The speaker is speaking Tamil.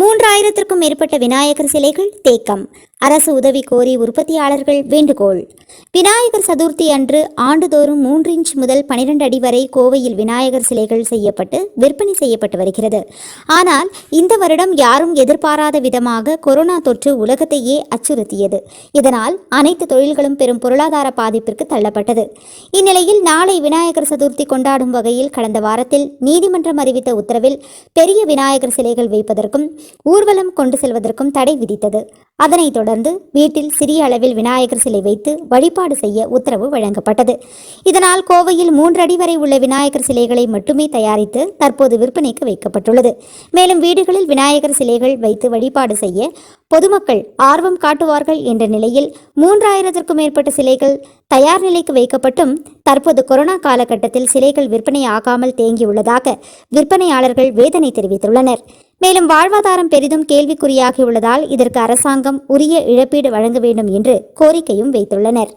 மூன்றாயிரத்திற்கும் மேற்பட்ட விநாயகர் சிலைகள் தேக்கம். அரசு உதவி கோரி உற்பத்தியாளர்கள் வேண்டுகோள். விநாயகர் சதுர்த்தி அன்று ஆண்டுதோறும் மூன்று இன்ச் முதல் பனிரெண்டு அடி வரை கோவையில் விநாயகர் சிலைகள் செய்யப்பட்டு விற்பனை செய்யப்பட்டு வருகிறது. ஆனால் இந்த வருடம் யாரும் எதிர்பாராத விதமாக கொரோனா தொற்று உலகத்தையே அச்சுறுத்தியது. இதனால் அனைத்து தொழில்களும் பெரும் பொருளாதார பாதிப்பிற்கு தள்ளப்பட்டது. இந்நிலையில் நாளை விநாயகர் சதுர்த்தி கொண்டாடும் வகையில் கடந்த வாரத்தில் நீதிமன்றம் அறிவித்த உத்தரவில் பெரிய விநாயகர் சிலைகள் வைப்பதற்கும் ஊர்வலம் கொண்டு செல்வதற்கும் தடை விதித்தது. அதனைத் தொடர்ந்து வீட்டில் சிறிய அளவில் விநாயகர் சிலை வைத்து வழிபாடு செய்ய உத்தரவு வழங்கப்பட்டது. இதனால் கோவையில் மூன்று அடி வரை உள்ள விநாயகர் சிலைகளை மட்டுமே தயாரித்து தற்போது விற்பனைக்கு வைக்கப்பட்டுள்ளது. மேலும் வீடுகளில் விநாயகர் சிலைகள் வைத்து வழிபாடு செய்ய பொதுமக்கள் ஆர்வம் காட்டுவார்கள் என்ற நிலையில் மூன்றாயிரத்திற்கும் மேற்பட்ட சிலைகள் தயார் நிலைக்கு வைக்கப்பட்டும் தற்போது கொரோனா காலகட்டத்தில் சிலைகள் விற்பனை ஆகாமல் தேங்கியுள்ளதாக விற்பனையாளர்கள் வேதனை தெரிவித்துள்ளனர். மேலும் வாழ்வாதாரம் பெரிதும் கேள்விக்குறியாகியுள்ளதால் இதற்கு அரசாங்கம் உரிய இழப்பீடு வழங்க வேண்டும் என்று கோரிக்கையும் வைத்துள்ளனர்.